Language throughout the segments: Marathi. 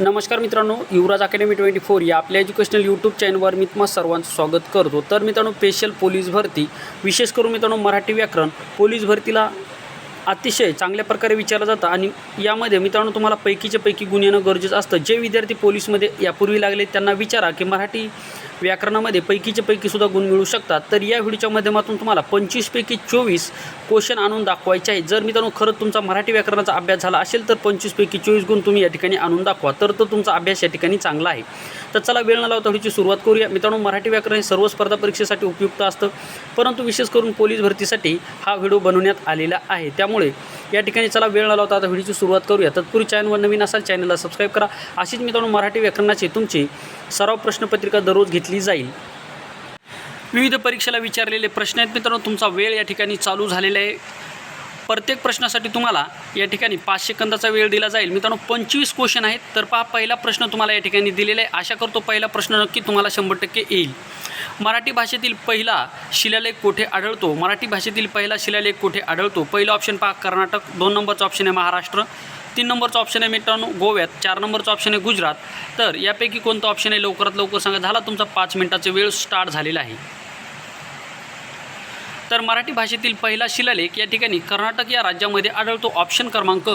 नमस्कार मित्रांनो युवराज अकॅडमी ट्वेंटी फोर या आपल्या एज्युकेशनल यूट्यूब चॅनलवर मी तुम्हाला सर्वांचं स्वागत करतो. तर मित्रांनो स्पेशल पोलीस भरती विशेष करून मित्रांनो मराठी व्याकरण पोलीस भरतीला अतिशय चांगल्या प्रकारे विचारलं जातं आणि यामध्ये मित्रांनो तुम्हाला पैकीच्या पैकी गुण येणं गरजेचं असतं. जे विद्यार्थी पोलीसमध्ये यापूर्वी लागले त्यांना विचारा की मराठी व्याकरणामध्ये पैकीचे पैकीसुद्धा गुण मिळू शकतात. तर या व्हिडिओच्या माध्यमातून तुम्हाला पंचवीसपैकी चोवीस क्वेश्चन आणून दाखवायचे आहे जर मित्रांनो खरंच तुमचा मराठी व्याकरणाचा अभ्यास झाला असेल तर पंचवीसपैकी चोवीस गुण तुम्ही या ठिकाणी आणून दाखवा. तर तो तुमचा अभ्यास या ठिकाणी चांगला आहे. तर चला वेळ न लावता व्हिडिओची सुरुवात करूया. मित्रांनो मराठी व्याकरण हे सर्व स्पर्धा परीक्षेसाठी उपयुक्त असतं. परंतु विशेष करून पोलीस भरतीसाठी हा व्हिडिओ बनवण्यात आलेला आहे. त्यामुळे या ठिकाणी चला वेळ न लावता आता व्हिडिओची सुरुवात करूया. तत्पूर्वी चॅनलवर नवीन असाल चॅनलला सबस्क्राईब करा. अशीच मित्रांनो मराठी व्याकरणाची तुमची सराव प्रश्नपत्रिका दररोज घेतली जाईल. विविध परीक्षेला विचारलेले प्रश्न आहेत मित्रांनो तुमचा वेळ या ठिकाणी चालू झालेला आहे. प्रत्येक प्रश्नासाठी तुम्हाला या ठिकाणी पाच सेकंदाचा वेळ दिला जाईल. मित्रांनो पंचवीस क्वेश्चन आहेत तर पहा पहिला प्रश्न तुम्हाला या ठिकाणी दिलेला आहे. आशा करतो पहिला प्रश्न नक्की तुम्हाला शंभर टक्के येईल. मराठी भाषेतील पहिला शिलालेख कोठे आढळतो? मराठी भाषेतील पहिला शिलालेख कोठे आढळतो? पहिला ऑप्शन पहा कर्नाटक. दोन नंबरचा ऑप्शन आहे महाराष्ट्र. तीन नंबरचा ऑप्शन आहे मित्रांनो गोव्यात. चार नंबरचा ऑप्शन आहे गुजरात. तर यापैकी कोणता ऑप्शन आहे? लवकरात लवकर सांगा. झाला तुमचा पाच मिनिटाचा वेळ स्टार्ट झालेला आहे. तर मराठी भाषेतील पहिला शिलालेख या ठिकाणी कर्नाटक या राज्यामध्ये आढळतो. ऑप्शन क्रमांक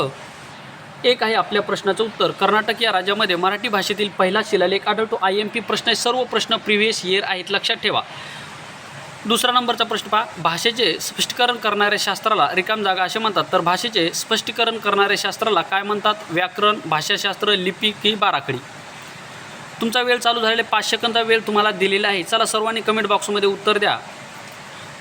एक आहे आपल्या प्रश्नाचं उत्तर. कर्नाटक या राज्यामध्ये मराठी भाषेतील पहिला शिलालेख आढळतो. आय एम पी प्रश्न आहे. सर्व प्रश्न प्रिव्हियस इयर आहेत. लक्षात ठेवा. दुसरा नंबरचा प्रश्न पहा. भाषेचे स्पष्टीकरण करणाऱ्या शास्त्राला रिकाम जागा असे म्हणतात. तर भाषेचे स्पष्टीकरण करणाऱ्या शास्त्राला काय म्हणतात? व्याकरण भाषाशास्त्र लिपी की बाराखडी? तुमचा वेळ चालू झालेला पाच सेकंदचा वेळ तुम्हाला दिलेला आहे. चला सर्वांनी कमेंट बॉक्समध्ये उत्तर द्या.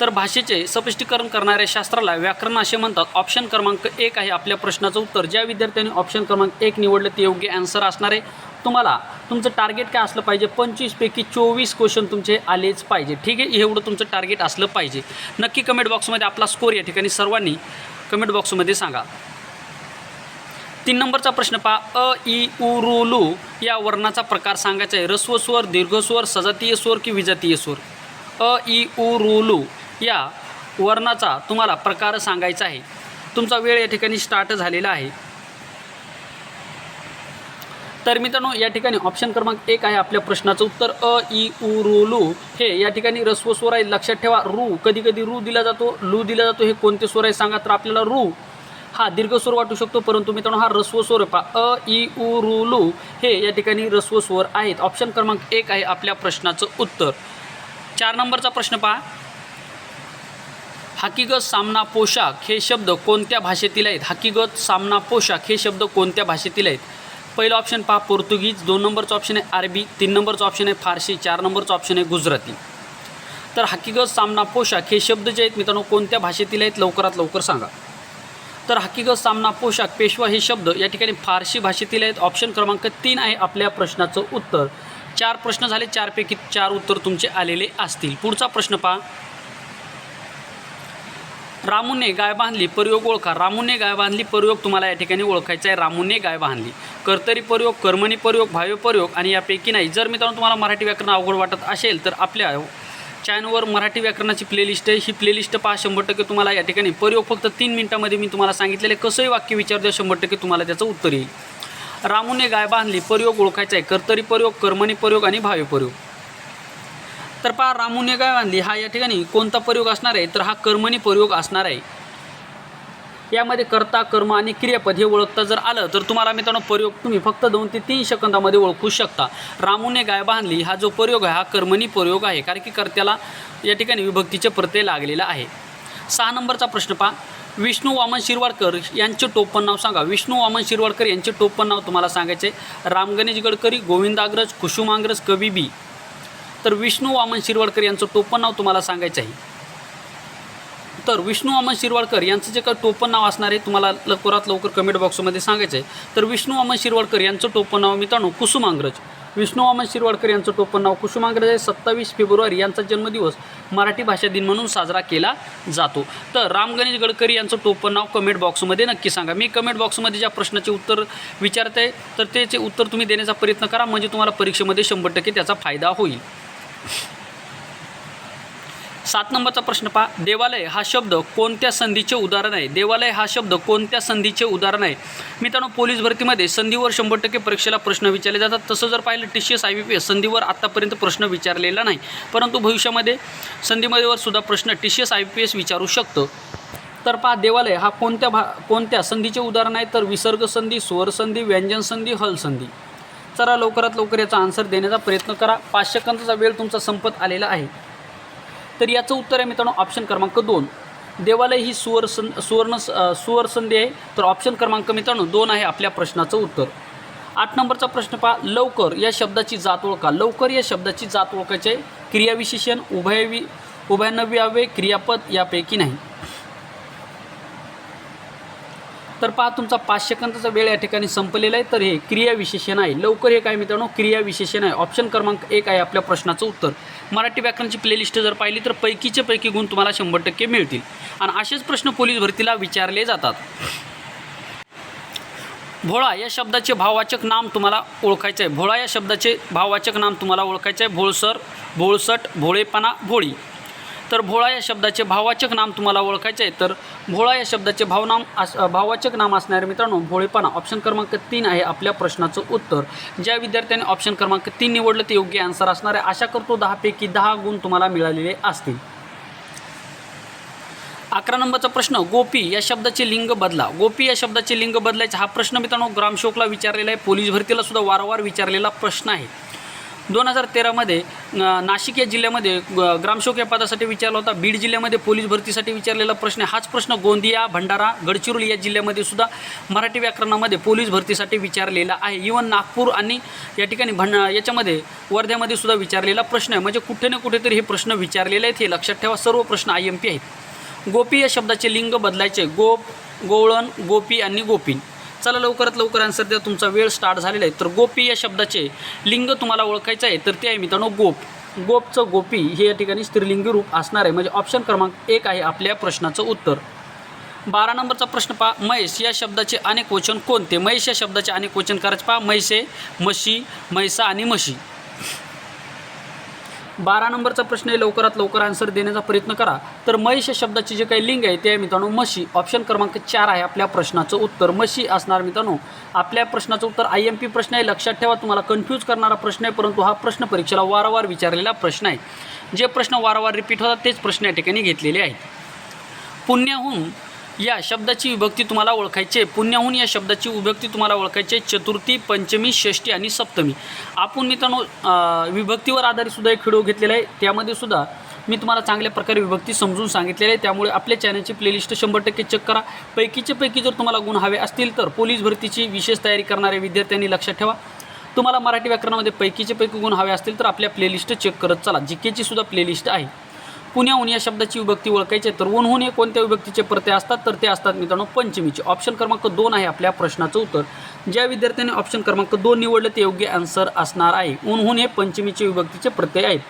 तर भाषेचे स्पष्टीकरण करणाऱ्या शास्त्राला व्याकरण असे म्हणतात. ऑप्शन क्रमांक एक आहे आपल्या प्रश्नाचं उत्तर. ज्या विद्यार्थ्यांनी ऑप्शन क्रमांक एक निवडलं ते योग्य आन्सर असणार आहे. तुम्हाला तुमचं टार्गेट काय असलं पाहिजे? पंचवीसपैकी चोवीस क्वेश्चन तुमचे आलेच पाहिजे. ठीक आहे? एवढं तुमचं टार्गेट असलं पाहिजे. नक्की कमेंट बॉक्समध्ये आपला स्कोर या ठिकाणी सर्वांनी कमेंट बॉक्समध्ये सांगा. तीन नंबरचा प्रश्न पहा. अ इ उ रु लू या वर्णाचा प्रकार सांगायचा आहे. रस्व स्वर दीर्घस्वर सजातीय स्वर की विजातीय स्वर? अ इ उ रु लू या वर्णाचा तुम्हाला प्रकार सांगायचा आहे. तुमचा वेळ या ठिकाणी स्टार्ट झालेला आहे. तर मित्रांनो या ठिकाणी ऑप्शन क्रमांक एक आहे आपल्या प्रश्नाचं उत्तर. अ ई उ रु लू. हे या ठिकाणी रस्व स्वर आहे. लक्षात ठेवा रू. कधी कधी रू दिला जातो. लू दिला जातो. हे कोणते स्वर आहे सांगा तर आपल्याला रू. हा दीर्घ स्वर वाटू शकतो परंतु मित्रांनो हा रस्व स्वर आहे. पहा अ ई उ रु लू हे या ठिकाणी रस्व स्वर आहेत. ऑप्शन क्रमांक एक आहे आपल्या प्रश्नाचं उत्तर. चार नंबरचा प्रश्न पहा. हकीगत सामना पोशाख हे शब्द कोणत्या भाषेतील आहेत? हकीगत सामना पोशाख हे शब्द कोणत्या भाषेतील आहेत? पहिलं ऑप्शन पहा पोर्तुगीज. दोन नंबरचं ऑप्शन आहे अरबी तीन नंबरचं ऑप्शन आहे फारसी चार नंबरचं ऑप्शन आहे गुजराती. तर हकीकत सामना पोशाख हे शब्द जे आहेत मित्रांनो कोणत्या भाषेतील आहेत लवकरात लवकर सांगा. तर हकीकत सामना पोशाख पेशवा हे शब्द या ठिकाणी फारसी भाषेतील आहेत. ऑप्शन क्रमांक तीन आहे आपल्या प्रश्नाचं उत्तर. चार प्रश्न झाले चारपैकी चार उत्तर तुमचे आलेले असतील. पुढचा प्रश्न पहा. रामूने गाय बांधली प्रयोग ओळखा. रामूने गाय बांधली प्रयोग तुम्हाला या ठिकाणी ओळखायचा आहे. रामूने गाय बांधली. कर्तरी प्रयोग कर्मणी प्रयोग भाव्य प्रयोग आणि यापैकी नाही. जर मित्रांनो तुम्हाला मराठी व्याकरण अवघड वाटत असेल तर आपल्या चॅनलवर मराठी व्याकरणाची प्लेलिस्ट आहे. ही प्लेलिस्ट पहा शंभर टक्के तुम्हाला या ठिकाणी. प्रयोग फक्त तीन मिनिटामध्ये मी तुम्हाला सांगितलेले कसंही वाक्य विचार द्या शंभर टक्के तुम्हाला त्याचं उत्तर येईल. रामूने गाय बांधली प्रयोग ओळखायचा आहे. कर्तरी प्रयोग कर्मणी प्रयोग आणि भाव्य प्रयोग. तर पहा रामूने गाय बांधली? हा या ठिकाणी कोणता प्रयोग असणार आहे? तर हा कर्मणी प्रयोग असणार आहे. यामध्ये कर्ता कर्म आणि क्रियापद हे ओळखता जर आलं तर तुम्हाला मित्रांनो प्रयोग तुम्ही फक्त दोन ते तीन सेकंदामध्ये ओळखू शकता. रामूने गाय बांधली? हा जो प्रयोग आहे हा कर्मणी प्रयोग आहे कारण की कर्त्याला या ठिकाणी विभक्तीचे प्रत्यय लागलेला आहे. सहा नंबरचा प्रश्न पहा. विष्णू वामन शिरवाडकर यांचे टोपण नाव सांगा. विष्णू वामन शिरवाडकर यांचे टोपण नाव तुम्हाला सांगायचे राम गणेश गडकरी गोविंदाग्रज कुसुमाग्रज कवी बी. तर विष्णू वामन शिरवाडकर यांचं टोपण नाव तुम्हाला सांगायचं आहे. तर विष्णू वामन शिरवाडकर यांचं जे काही टोपण नाव असणार आहे तुम्हाला लवकरात लवकर कमेंट बॉक्समध्ये सांगायचं आहे. तर विष्णू वामन शिरवाडकर यांचं टोपण नाव मित्रांनो कुसुमांग्रज विष्णू वामन शिरवाडकर यांचं टोपण नाव कुसुमांग्रज आहे. सत्तावीस फेब्रुवारी यांचा जन्मदिवस मराठी भाषा दिन म्हणून साजरा केला जातो. तर राम गणेश गडकरी यांचं टोपण नाव कमेंट बॉक्समध्ये नक्की सांगा. मी कमेंट बॉक्समध्ये ज्या प्रश्नाचे उत्तर विचारते तर त्याचे उत्तर तुम्ही देण्याचा प्रयत्न करा. म्हणजे तुम्हाला परीक्षेमध्ये शंभर टक्के त्याचा फायदा होईल. सात नंबरचा प्रश्न पहा. देवालय हा शब्द कोणत्या संधीचे उदाहरण आहे? देवालय हा शब्द कोणत्या संधीचे उदाहरण आहे? मित्रांनो पोलीस भरतीमध्ये संधीवर शंभर टक्के परीक्षेला प्रश्न विचारले जातात. तसं जर पाहिलं T C S I B P S संधीवर आत्तापर्यंत प्रश्न विचारलेला नाही. परंतु भविष्यामध्ये संधीमध्येवर सुद्धा प्रश्न T C S I B P S विचारू शकतो. तर पहा देवालय हा कोणत्या भा कोणत्या संधीचे उदाहरण आहे? तर विसर्ग संधी स्वर संधी व्यंजन संधी चला लवकरात लवकर याचा आन्सर देण्याचा प्रयत्न करा. पाच सेकंदाचा वेळ तुमचा संपत आलेला आहे. तर याचं उत्तर आहे मित्रांनो ऑप्शन क्रमांक दोन. देवालय ही सुवर सं सुवर्ण अ, सुवर संधी आहे. तर ऑप्शन क्रमांक मित्रांनो दोन आहे आपल्या प्रश्नाचं उत्तर. आठ नंबरचा प्रश्न पहा. लवकर या शब्दाची जात ओळखा. लवकर या शब्दाची जात ओळखायची आहे क्रियाविशेषण उभयवी उभयनव्यावे क्रियापद यापैकी नाही. तर पहा तुमचा पाच सेकंदाचा वेळ या ठिकाणी संपलेला आहे तर हे क्रियाविशेषण आहे. लवकर हे काय मित्रांनो? क्रियाविशेषण आहे. ऑप्शन क्रमांक एक आहे आपल्या प्रश्नाचं उत्तर. मराठी व्याकरणाची प्लेलिस्ट जर पाहिली तर पैकीचे पैकी गुण तुम्हाला शंभर टक्के मिळतील. आणि असेच प्रश्न पोलीस भरतीला विचारले जातात. भोळा या शब्दाचे भाववाचक नाम तुम्हाला ओळखायचं आहे. भोळा या शब्दाचे भाववाचक नाम तुम्हाला ओळखायचं आहे. भोळसर भोळसट भोळेपणा भोळी. तर भोळा या शब्दाचे भाववाचक नाम तुम्हाला ओळखायचे आहे तर भोळा या शब्दाचे भावनाम अस भाववाचक नाम असणारे मित्रांनो भोळेपणा ऑप्शन क्रमांक तीन आहे आपल्या प्रश्नाचं उत्तर. ज्या विद्यार्थ्यांनी ऑप्शन क्रमांक तीन निवडलं ते योग्य आन्सर असणार आहे. आशा करतो दहापैकी दहा गुण तुम्हाला मिळालेले असतील. अकरा नंबरचा प्रश्न गोपी या शब्दाचे लिंग बदला. गोपी या शब्दाचे लिंग बदलायचा हा प्रश्न मित्रांनो ग्रामशोकला विचारलेला आहे. पोलीस भरतीला सुद्धा वारंवार विचारलेला प्रश्न आहे. दोन हजार तेरामध्ये नाशिक या जिल्ह्यामध्ये ग- ग्रामशोक या पदासाठी विचारला होता. बीड जिल्ह्यामध्ये पोलीस भरतीसाठी विचारलेला प्रश्न आहे. हाच प्रश्न गोंदिया भंडारा गडचिरोली या जिल्ह्यामध्ये सुद्धा मराठी व्याकरणामध्ये पोलीस भरतीसाठी विचारलेला आहे. इवन नागपूर आणि या ठिकाणी भंड याच्यामध्ये वर्ध्यामध्ये सुद्धा विचारलेला प्रश्न आहे. म्हणजे कुठे ना कुठेतरी हे प्रश्न विचारलेले आहेत. हे लक्षात ठेवा. सर्व प्रश्न आय एम पी आहेत. गोपी या शब्दाचे लिंग बदलायचे. गोप गोवळण गोपी आणि गोपीन. चला लवकरात लवकर आन्सर द्या. तुमचा वेळ स्टार्ट झालेला आहे. तर गोपी या शब्दाचे लिंग तुम्हाला ओळखायचं आहे. तर ते आहे मित्रांनो गोप. गोपचं गोपी हे या ठिकाणी स्त्रीलिंगी रूप असणार आहे. म्हणजे ऑप्शन क्रमांक एक आहे आपल्या प्रश्नाचं उत्तर. बारा नंबरचा प्रश्न पहा. म्हैस या शब्दाचे अनेक वचन कोणते? महेश या शब्दाचे अनेक वचन करायचे पहा. म्हैसे म्हशी म्हैसा आणि म्हशी. बारा नंबरचा प्रश्न आहे लवकरात लवकर आन्सर देण्याचा प्रयत्न करा. तर म्हैस या शब्दाची जे काही लिंग आहे ते आहे मित्रांनो मशी. ऑप्शन क्रमांक चार आहे आपल्या प्रश्नाचं उत्तर. म्हशी असणार मित्रांनो आपल्या प्रश्नाचं उत्तर आय एम पी प्रश्न आहे. लक्षात ठेवा तुम्हाला कन्फ्यूज करणारा प्रश्न आहे परंतु हा प्रश्न परीक्षेला वारंवार विचारलेला प्रश्न आहे. जे प्रश्न वारंवार रिपीट होतात तेच प्रश्न या ठिकाणी घेतलेले आहेत. पुण्याहून या शब्दाची विभक्ती तुम्हाला ओळखायची आहे. पुण्याहून या शब्दाची विभक्ती तुम्हाला ओळखायची आहे. चतुर्थी पंचमी षष्ठी आणि सप्तमी. आपण मित्रांनो विभक्तीवर आधारित सुद्धा एक व्हिडिओ घेतलेला आहे. त्यामध्ये सुद्धा मी तुम्हाला चांगल्या प्रकारे विभक्ती समजून सांगितलेली आहे. त्यामुळे आपल्या चॅनलची प्लेलिस्ट शंभर टक्के चेक करा. पैकीचे पैकी जर तुम्हाला गुण हवे असतील तर पोलीस भरतीची विशेष तयारी करणाऱ्या विद्यार्थ्यांनी लक्षात ठेवा. तुम्हाला मराठी व्याकरणामध्ये पैकीचे पैकी गुण हवे असतील तर आपल्या प्लेलिस्ट चेक करत चला. जी केची सुद्धा प्लेलिस्ट आहे. पुण्याहून या शब्दाची विभक्ती ओळखायची तर ऊनहून हे कोणत्या विभक्तीचे प्रत्यय असतात? तर ते असतात मित्रांनो पंचमीचे. ऑप्शन क्रमांक दोन आहे आपल्या प्रश्नाचं उत्तर. ज्या विद्यार्थ्यांनी ऑप्शन क्रमांक दोन निवडलं ते योग्य आन्सर असणार आहे. ऊनहून हे पंचमीचे विभक्तीचे प्रत्यय आहेत.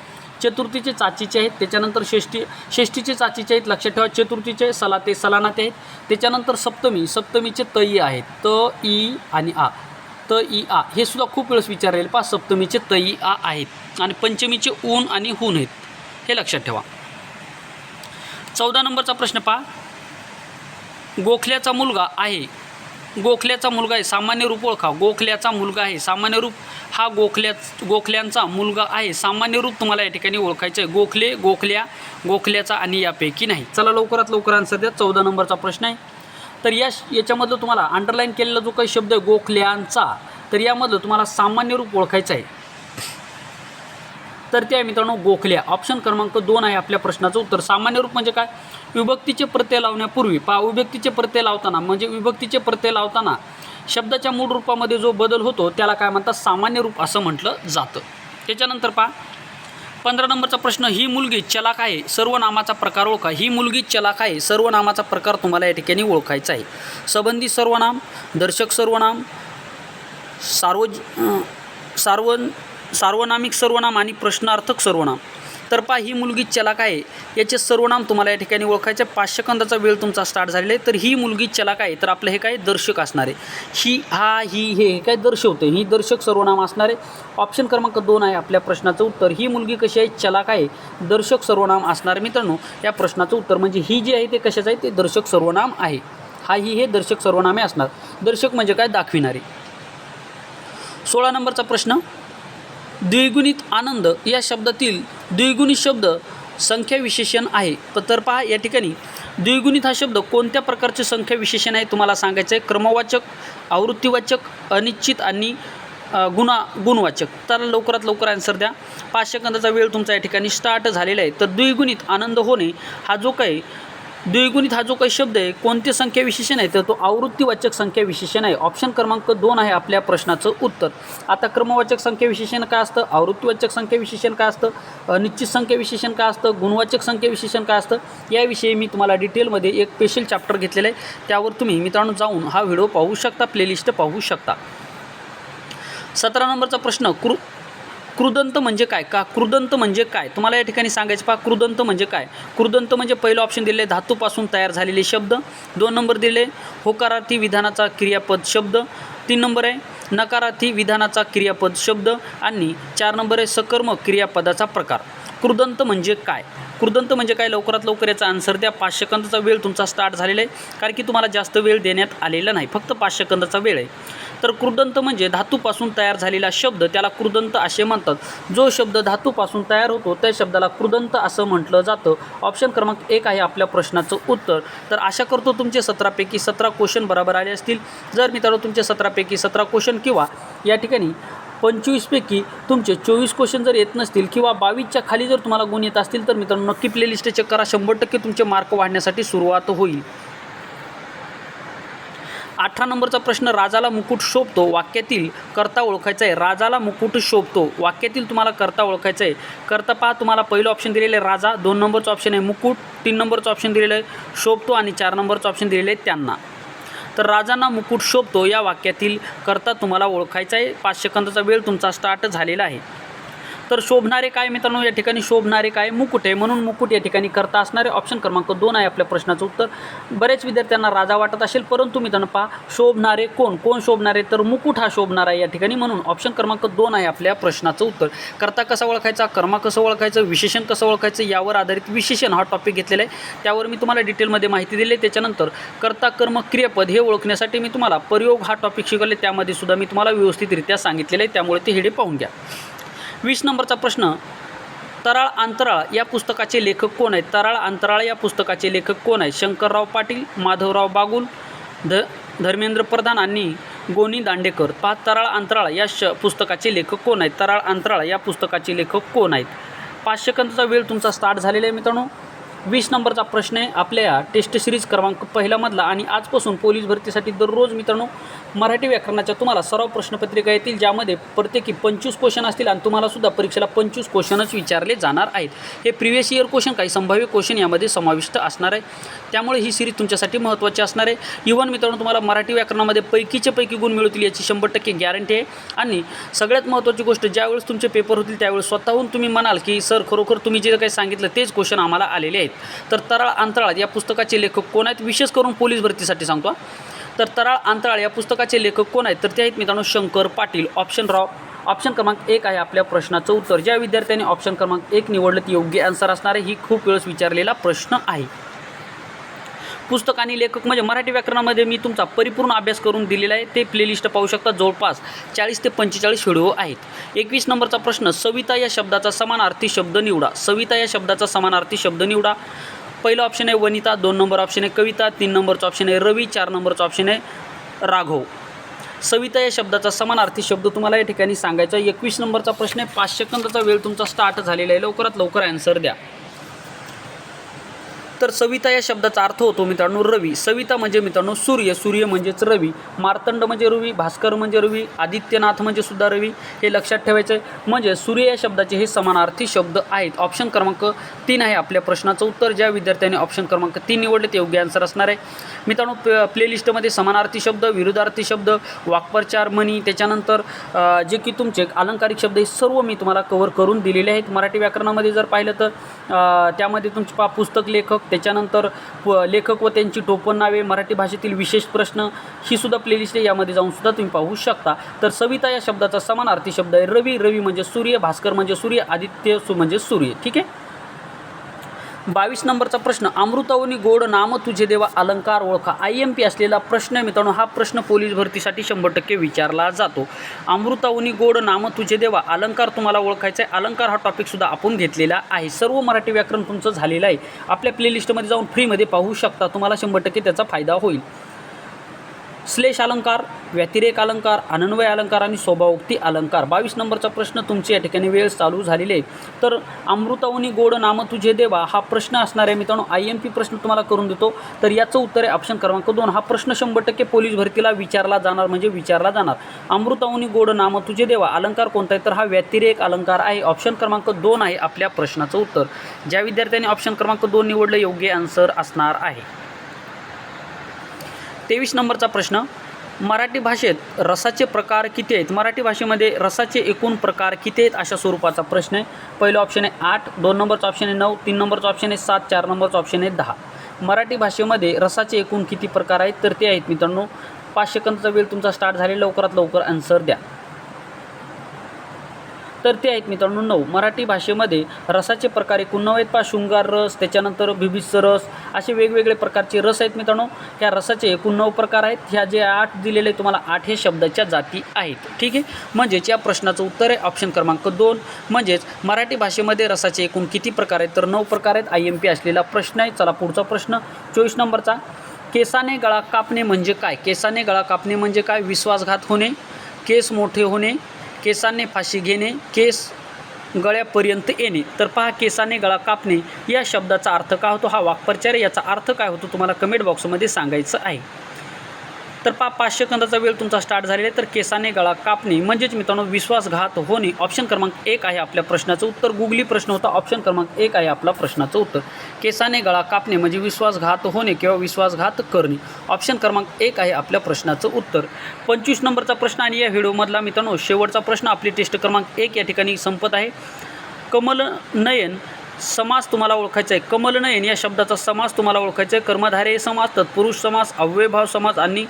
चतुर्थीचे चाचीचे आहेत. त्याच्यानंतर षष्टी षष्टीचे चाचीचे आहेत. लक्षात ठेवा चतुर्थीचे सलाते सलानाते आहेत. त्याच्यानंतर सप्तमी सप्तमीचे तई आहेत. त ई आणि आ. त ई आ. हे सुद्धा खूप वेळेस विचारलेले पहा सप्तमीचे तई आ आहेत. आणि पंचमीचे ऊन आणि हून आहेत. हे लक्षात ठेवा. चौदा नंबरचा प्रश्न पहा. गोखल्याचा मुलगा आहे. गोखल्याचा मुलगा आहे. सामान्य रूप ओळखा. गोखल्याचा मुलगा आहे. सामान्य रूप हा गोखल्या गोखल्यांचा मुलगा आहे. सामान्य रूप तुम्हाला या ठिकाणी ओळखायचं आहे गोखले गोखल्या गोखल्याचा आणि यापैकी नाही. चला लवकरात लवकर आन्सर द्या. चौदा नंबरचा प्रश्न आहे. तर या याच्यामधलं तुम्हाला अंडरलाईन केलेला जो काही शब्द आहे गोखल्यांचा तर यामधलं तुम्हाला सामान्य रूप ओळखायचं आहे तर ते आहे मित्रांनो गोखल्या. ऑप्शन क्रमांक दोन आहे आपल्या प्रश्नाचं उत्तर. सामान्य रूप म्हणजे काय? विभक्तीचे प्रत्यय लावण्यापूर्वी. पा विभक्तीचे प्रत्यय लावताना म्हणजे विभक्तीचे प्रत्यय लावताना शब्दाच्या मूळ रूपामध्ये जो बदल होतो त्याला काय म्हणतात? सामान्य रूप असं म्हटलं जातं. त्याच्यानंतर पहा पंधरा नंबरचा प्रश्न ही मुलगी चलाक आहे सर्वनामाचा प्रकार ओळखा. ही मुलगी चलाक आहे सर्वनामाचा प्रकार तुम्हाला या ठिकाणी ओळखायचा आहे. संबंधी सर्वनाम दर्शक सर्वनाम सार्वज सार्वन सार्वनामिक सर्वनाम आणि प्रश्नार्थक सर्वनाम. तर पा ही मुलगी चलाक आहे. याचे सर्वनाम तुम्हाला या ठिकाणी ओळखायचे. पाच सेकंदाचा वेळ तुमचा स्टार्ट झालेला आहे. तर ही मुलगी चलाक आहे. तर आपलं हे काय? दर्शक असणार आहे. ही हा ही हे हे काय दर्शवते ही दर्शक सर्वनाम असणार आहे. ऑप्शन क्रमांक दोन आहे आपल्या प्रश्नाचं उत्तर. ही मुलगी कशी आहे? चलाक आहे. दर्शक सर्वनाम असणार आहे. मित्रांनो या प्रश्नाचं उत्तर म्हणजे ही जी आहे ते कशाचं आहे? ते दर्शक सर्वनाम आहे. हा ही हे दर्शक सर्वनामे असणार. दर्शक म्हणजे काय? दाखविणारे. सोळा नंबरचा प्रश्न. द्विगुणित आनंद या शब्दातील द्विगुणित शब्द संख्या विशेषण आहे. तर पहा या ठिकाणी. द्विगुणित हा शब्द कोणत्या प्रकारचे संख्या विशेषण आहे तुम्हाला सांगायचं आहे क्रमवाचक आवृत्तीवाचक अनिश्चित आणि गुणा गुणवाचक. तर लवकरात लवकर आन्सर द्या. पाच सेकंदाचा वेळ तुमचा या ठिकाणी स्टार्ट झालेला आहे. तर द्विगुणित आनंद होणे हा जो काही द्विगुणित हा जो काही शब्द आहे कोणते संख्या विशेषण आहे तर तो आवृत्तीवाचक संख्या विशेषण आहे. ऑप्शन क्रमांक दोन आहे आपल्या प्रश्नाचं उत्तर. आता क्रमवाचक संख्या विशेषण काय असतं? आवृत्तीवाचक संख्या विशेषण काय असतं? निश्चित संख्या विशेषण काय असतं? गुणवाचक संख्या विशेषण काय असतं? याविषयी मी तुम्हाला डिटेलमध्ये एक स्पेशल चॅप्टर घेतलेलं आहे. त्यावर तुम्ही मित्रांनो जाऊन हा व्हिडिओ पाहू शकता प्लेलिस्ट पाहू शकता. सतरा नंबरचा प्रश्न कृ कृदंत म्हणजे काय? का कृदंत म्हणजे काय? तुम्हाला या ठिकाणी सांगायचं पहा कृदंत म्हणजे काय? कृदंत म्हणजे पहिलं ऑप्शन दिले धातूपासून तयार झालेले शब्द. दोन नंबर दिले होकारार्थी विधानाचा क्रियापद शब्द. तीन नंबर आहे नकारार्थी विधानाचा क्रियापद शब्द. आणि चार नंबर आहे सकर्मक क्रियापदाचा प्रकार. कृदंत म्हणजे काय? कृदंत म्हणजे काय? लवकरात लवकर याचा आन्सर द्या. पाच सेकंदाचा वेळ तुमचा स्टार्ट झालेला आहे. कारण की तुम्हाला जास्त वेळ देण्यात आलेला नाही. फक्त पाच सेकंदाचा वेळ आहे. तर कृदंत म्हणजे धातूपासून तयार झालेला शब्द त्याला कृदंत असे म्हणतात. जो शब्द धातूपासून तयार होतो त्या शब्दाला कृदंत असं म्हटलं जातं. ऑप्शन क्रमांक एक आहे आपल्या प्रश्नाचं उत्तर. तर आशा करतो तुमचे सतरापैकी सतरा क्वेश्चन बरोबर आले असतील. जर मित्रांनो तुमचे सतरापैकी सतरा क्वेश्चन किंवा या ठिकाणी पंचवीसपैकी तुमचे चोवीस क्वेश्चन जर येत नसतील किंवा बावीसच्या खाली जर तुम्हाला गुण येत असतील तर मित्रांनो नक्की प्लेलिस्ट चेक करा. शंभर टक्के तुमचे मार्क वाढण्यासाठी सुरुवात होईल. अठरा नंबरचा प्रश्न राजाला मुकुट शोभतो वाक्यातील करता ओळखायचा आहे. राजाला मुकुट शोभतो वाक्यातील तुम्हाला करता ओळखायचं आहे. करता पहा तुम्हाला पहिलं ऑप्शन दिलेलं आहे राजा. दोन नंबरचं ऑप्शन आहे मुकुट. तीन नंबरचं ऑप्शन दिलेलं आहे शोभतो. आणि चार नंबरचं ऑप्शन दिलेलं आहे त्यांना. तर राजांना मुकुट शोभतो या वाक्यातील करता तुम्हाला ओळखायचा आहे. पाच सेकंदाचा वेळ तुमचा स्टार्ट झालेला आहे. तर शोभणारे काय मित्रांनो? या ठिकाणी शोभणारे काय? मुकुट आहे. म्हणून मुकुट या ठिकाणी करता असणारे ऑप्शन क्रमांक दोन आहे आपल्या प्रश्नाचं उत्तर. बरेच विद्यार्थ्यांना राजा वाटत असेल परंतु मित्रांनो पहा शोभणारे कोण? कोण शोभणारे? तर मुकुट हा शोभणार आहे या ठिकाणी. म्हणून ऑप्शन क्रमांक दोन आहे आपल्या प्रश्नाचं उत्तर. करता कसा ओळखायचा? कर्मा कसं ओळखायचं? विशेषण कसं ओळखायचं? यावर आधारित विशेषण हा टॉपिक घेतलेला आहे. त्यावर मी तुम्हाला डिटेलमध्ये माहिती दिली. आहे त्याच्यानंतर कर्ता कर्म क्रियापद हे ओळखण्यासाठी मी तुम्हाला प्रयोग हा टॉपिक शिकवले. त्यामध्ये सुद्धा मी तुम्हाला व्यवस्थितरित्या सांगितलेलं आहे. त्यामुळे ते हिडे पाहून घ्या. वीस नंबरचा प्रश्न तराळ अंतराळ या पुस्तकाचे लेखक कोण आहेत? तराळ अंतराळ या पुस्तकाचे लेखक कोण आहेत? शंकरराव पाटील माधवराव बागुल ध धर्मेंद्र प्रधान आणि गोनी दांडेकर. पहा तराळ अंतराळ या श पुस्तकाचे लेखक कोण आहेत? तराळ अंतराळ या पुस्तकाचे लेखक कोण आहेत? पाच सेकंदाचा वेळ तुमचा स्टार्ट झालेला आहे मित्रांनो. वीस नंबरचा प्रश्न आहे. आपल्या टेस्ट सिरीज क्रमांक पहिल्यामधला आणि आजपासून पोलीस भरतीसाठी दररोज मित्रांनो मराठी व्याकरणाच्या तुम्हाला सराव प्रश्नपत्रिका येतील ज्यामध्ये प्रत्येकी पंचवीस क्वेश्चन असतील आणि तुम्हाला सुद्धा परीक्षेला पंचवीस क्वेश्चनच विचारले जाणार आहेत. हे प्रिव्हियस इयर क्वेश्चन काही संभाव्य क्वेश्चन यामध्ये समाविष्ट असणार आहे. त्यामुळे ही सिरीज तुमच्यासाठी महत्त्वाची असणार आहे. इव्हन मित्रांनो तुम्हाला मराठी व्याकरणामध्ये पैकीचे पैकी गुण मिळतील याची शंभर टक्के गॅरंटी आहे. आणि सगळ्यात महत्त्वाची गोष्ट ज्यावेळेस तुमचे पेपर होतील त्यावेळेस स्वतःहून तुम्ही म्हणाल की सर खरोखर तुम्ही जे काही सांगितलं तेच क्वेश्चन आम्हाला आलेले आहेत. तर तराळ अंतराळ या पुस्तकाचे लेखक कोण आहेत? विशेष करून पोलीस भरतीसाठी सांगतो तर तराळ अंतराळ या पुस्तकाचे लेखक कोण आहेत? तर ते आहेत मित्रांनो शंकर पाटील. ऑप्शन राव. ऑप्शन क्रमांक एक आहे आपल्या प्रश्नाचं उत्तर. ज्या विद्यार्थ्यांनी ऑप्शन क्रमांक एक निवडलं ती योग्य आन्सर असणार आहे. ही खूप वेळेस विचारलेला प्रश्न आहे. पुस्तक आणि लेखक म्हणजे मराठी व्याकरणामध्ये मी तुमचा परिपूर्ण अभ्यास करून दिलेला आहे. ते प्लेलिस्ट पाहू शकता. जवळपास चाळीस ते पंचेचाळीस व्हिडिओ आहेत. एकवीस नंबरचा प्रश्न सविता या शब्दाचा समानार्थी शब्द निवडा. सविता या शब्दाचा समानार्थी शब्द निवडा. पहिलं ऑप्शन आहे वनिता दोन नंबर ऑप्शन आहे कविता तीन नंबरचा ऑप्शन आहे रवी चार नंबरचा ऑप्शन आहे राघव. सविता या शब्दाचा समानार्थी शब्द तुम्हाला या ठिकाणी सांगायचा एकवीस नंबरचा प्रश्न आहे. पाच सेकंदाचा वेळ तुमचा स्टार्ट झालेला आहे. लवकरात लवकर ॲन्सर द्या. तर सविता या शब्दाचा अर्थ होतो मित्रांनो रवी. सविता म्हणजे मित्रांनो सूर्य. सूर्य म्हणजेच रवी. मार्तंड म्हणजे रवी. भास्कर म्हणजे रवी. आदित्यनाथ म्हणजे सुद्धा रवी. हे लक्षात ठेवायचं आहे म्हणजे सूर्य या शब्दाचे हे समानार्थी शब्द आहेत. ऑप्शन क्रमांक तीन आहे आपल्या प्रश्नाचं उत्तर. ज्या विद्यार्थ्यांनी ऑप्शन क्रमांक तीन निवडले ते योग्य आन्सर असणार आहे. मित्रांनो प प्लेलिस्टमध्ये समानार्थी शब्द विरुद्धार्थी शब्द वाक्प्रचार म्हणी. त्याच्यानंतर जे की तुमचे अलंकारिक शब्द हे सर्व मी तुम्हाला कवर करून दिलेले आहेत. मराठी व्याकरणामध्ये जर पाहिलं तर त्यामध्ये तुमचे पा पुस्तक लेखक त्याच्यानंतर प लेखक व त्यांची टोपण नावे मराठी भाषेतील विशेष प्रश्न ही सुद्धा प्लेलिस्ट आहे यामध्ये जाऊन सुद्धा तुम्ही पाहू शकता. तर सविता या शब्दाचा समानार्थी शब्द आहे. रवी रवी म्हणजे सूर्य भास्कर म्हणजे सूर्य आदित्य सु म्हणजे सूर्य. ठीक आहे? बावीस नंबरचा प्रश्न अमृतावनी गोड नाम तुझे देवा अलंकार ओळखा. आय एम पी असलेला प्रश्न मित्रांनो हा प्रश्न पोलीस भरतीसाठी शंभर टक्के विचारला जातो. अमृतावनी गोड नाम तुझे देवा अलंकार तुम्हाला ओळखायचा आहे अलंकार हा टॉपिकसुद्धा आपण घेतलेला आहे. सर्व मराठी व्याकरण तुमचं झालेलं आहे. आपल्या प्लेलिस्टमध्ये जाऊन फ्रीमध्ये पाहू शकता. तुम्हाला शंभर टक्के त्याचा फायदा होईल. श्लेष अलंकार व्यतिरेक अलंकार अनन्वय अलंकार आणि स्वभावोक्ती अलंकार. बावीस नंबरचा प्रश्न तुमची या ठिकाणी वेळ चालू झालेली आहे. तर अमृतावनी गोड नाम तुझे देवा हा प्रश्न असणार आहे मित्रांनो. आय एम पी प्रश्न तुम्हाला करून देतो. तर याचं उत्तर आहे ऑप्शन क्रमांक दोन. हा प्रश्न शंभर टक्के पोलीस भरतीला विचारला जाणार म्हणजे विचारला जाणार. अमृतावनी गोड नाम तुझे देवा अलंकार कोणता आहे? तर हा व्यतिरेक अलंकार आहे. ऑप्शन क्रमांक दोन आहे आपल्या प्रश्नाचं उत्तर. ज्या विद्यार्थ्यांनी ऑप्शन क्रमांक दोन निवडलं योग्य आन्सर असणार आहे. तेवीस नंबरचा प्रश्न मराठी भाषेत रसाचे प्रकार किती आहेत? मराठी भाषेमध्ये रसाचे एकूण प्रकार किती आहेत अशा स्वरूपाचा प्रश्न आहे. पहिलं ऑप्शन आहे आठ दोन नंबरचं ऑप्शन आहे नऊ तीन नंबरचं ऑप्शन आहे सात चार नंबरचं ऑप्शन आहे दहा. मराठी भाषेमध्ये रसाचे एकूण किती प्रकार आहेत? तर ते आहेत मित्रांनो पाच सेकंदचा वेळ तुमचा स्टार्ट झाले लवकरात लवकर आन्सर द्या. तर ते आहेत मित्रांनो नऊ. मराठी भाषेमध्ये रसाचे प्रकार एकूण नऊ आहेत पा शृंगार रस त्याच्यानंतर बिबिस्त रस असे वेगवेगळे प्रकारचे रस आहेत मित्रांनो. ह्या रसाचे एकूण नऊ प्रकार आहेत? ह्या जे आठ दिलेले तुम्हाला आठ हे शब्दाच्या जाती आहेत. ठीक आहे? म्हणजेच या प्रश्नाचं उत्तर आहे ऑप्शन क्रमांक दोन. म्हणजेच मराठी भाषेमध्ये रसाचे एकूण किती प्रकार आहेत? तर नऊ प्रकार आहेत. आय एम पी असलेला प्रश्न आहे. चला पुढचा प्रश्न. चोवीस नंबरचा. केसाने गळा कापणे म्हणजे काय? केसाने गळा कापणे म्हणजे काय? विश्वासघात होणे केस मोठे होणे केसाने फाशी घेणे केस गळ्यापर्यंत येणे. तर पहा केसाने गळा कापणे या शब्दाचा अर्थ काय होतो? हा वाक्प्रचार याचा अर्थ काय होतो? तुम्हाला कमेंट बॉक्समध्ये सांगायचं आहे. तर पा पाच सेकंदाचा वेळ तुमचा स्टार्ट झालेला आहे. तर केसाने गळा कापणे. म्हणजेच मित्रांनो विश्वासघात होणे ऑप्शन क्रमांक एक आहे आपल्या प्रश्नाचं उत्तर. गुगली प्रश्न होता ऑप्शन क्रमांक एक आहे आपला प्रश्नाचं उत्तर. केसाने गळा कापणे म्हणजे विश्वासघात होणे किंवा विश्वासघात करणे. ऑप्शन क्रमांक एक आहे आपल्या प्रश्नाचं उत्तर. पंचवीस नंबरचा प्रश्न आणि या व्हिडिओमधला मित्रांनो शेवटचा प्रश्न. आपली टेस्ट क्रमांक एक या ठिकाणी संपत आहे. कमलनयन समास तुम्हाला ओळखायचा आहे कमलनयन या शब्दाचा समास तुम्हाला ओळखायचा आहे कर्मधारे समास तत्पुरुष समास अव्ययभाव समास आणि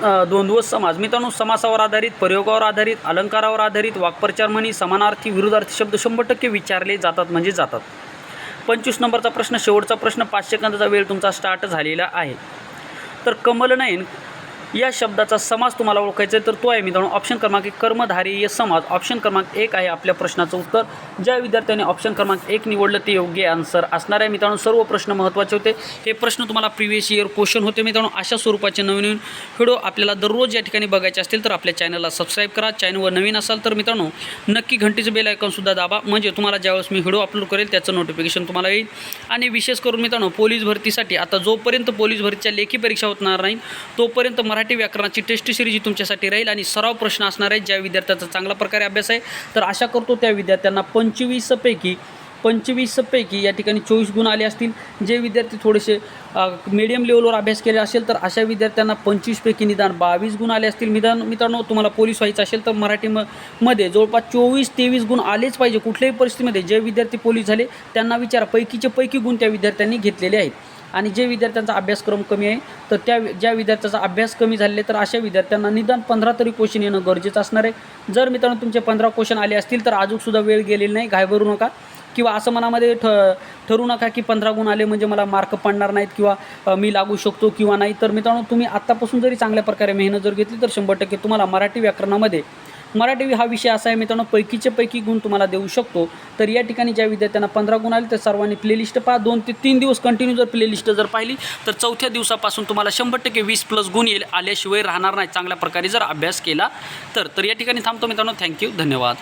द्वंद्व समाज. मित्रांनो समासावर आधारित प्रयोगावर आधारित अलंकारावर आधारित वाक्प्रचार म्हणी समानार्थी विरुद्धार्थी शब्द शंभर टक्के विचारले जातात म्हणजे जातात. पंचवीस नंबरचा प्रश्न शेवटचा प्रश्न पाच सेकंदाचा वेळ तुमचा स्टार्ट झालेला आहे. तर कमलनयन या शब्दाचा समास तुम्हाला ओळखायचा आहे. तर तो आहे मित्रांनो ऑप्शन क्रमांक एक कर्मधारीय समास. ऑप्शन क्रमांक एक आहे आपल्या प्रश्नाचं उत्तर. ज्या विद्यार्थ्यांनी ऑप्शन क्रमांक एक निवडलं ते योग्य आन्सर असणार आहे मित्रांनो. सर्व प्रश्न महत्त्वाचे होते. हे प्रश्न तुम्हाला प्रिव्हियस इयर क्वेश्चन होते मित्रांनो. अशा स्वरूपाचे नवीन नवीन व्हिडिओ आपल्याला दररोज या ठिकाणी बघायचे असतील तर आपल्या चॅनलला सबस्क्राईब करा. चॅनलवर नवीन असाल तर मित्रांनो नक्की घंटीचं बेल आयकॉनसुद्धा दाबा. म्हणजे तुम्हाला ज्यावेळेस मी व्हिडिओ अपलोड करेल त्याचं नोटिफिकेशन तुम्हाला येईल. आणि विशेष करून मित्रांनो पोलीस भरतीसाठी आता जोपर्यंत पोलीस भरतीच्या लेखी परीक्षा होणार नाही तोपर्यंत मराठी व्याकरणाची टेस्ट सिरीज ही तुमच्यासाठी राहील आणि सराव प्रश्न असणार आहेत ज्या विद्यार्थ्याचा चांगला प्रकारे अभ्यास आहे. तर आशा करतो त्या विद्यार्थ्यांना पंचवीसपैकी पंचवीसपैकी या ठिकाणी चोवीस गुण आले असतील. जे विद्यार्थी थोडेसे मीडियम लेवलवर अभ्यास केले असेल तर अशा विद्यार्थ्यांना पंचवीसपैकी निदान बावीस गुण आले असतील. निदान मित्रांनो तुम्हाला पोलीस व्हायचं असेल तर मराठी म मध्ये जवळपास चोवीस तेवीस गुण आलेच पाहिजे. कुठल्याही परिस्थितीमध्ये जे विद्यार्थी पोलीस झाले त्यांना विचारा. पैकीचे पैकी गुण त्या विद्यार्थ्यांनी घेतलेले आहेत. आणि जे विद्यार्थ्यांचा अभ्यासक्रम कमी आहे तर त्या ज्या विद्यार्थ्याचा अभ्यास कमी झाले तर अशा विद्यार्थ्यांना निदान पंधरा तरी क्वेश्चन येणं गरजेचं असणार आहे. जर मित्रांनो तुमचे पंधरा क्वेश्चन आले असतील तर अजूनसुद्धा वेळ गेलेली नाही घायभरू नका. किंवा असं मनामध्ये ठ ठरू नका की पंधरा गुण आले म्हणजे मला मार्क पडणार नाहीत किंवा मी लागू शकतो किंवा नाही. तर मित्रांनो तुम्ही आत्तापासून जरी चांगल्या प्रकारे मेहनत जर घेतली तर शंभर टक्के तुम्हाला मराठी व्याकरणामध्ये मराठी हा विषय असा आहे मित्रांनो पैकीचे पैकी गुण तुम्हाला देऊ शकतो. तर या ठिकाणी ज्या विद्यार्थ्यांना पंधरा गुण आले तर सर्वांनी प्लेलिस्ट पहा. दोन ते तीन दिवस कंटिन्यू जर प्लेलिस्ट जर पाहिली तर चौथ्या दिवसापासून तुम्हाला शंभर टक्के वीस प्लस गुण येईल आल्याशिवाय राहणार नाही. चांगल्या प्रकारे जर अभ्यास केला तर. तर या ठिकाणी थांबतो मित्रांनो. थँक्यू धन्यवाद.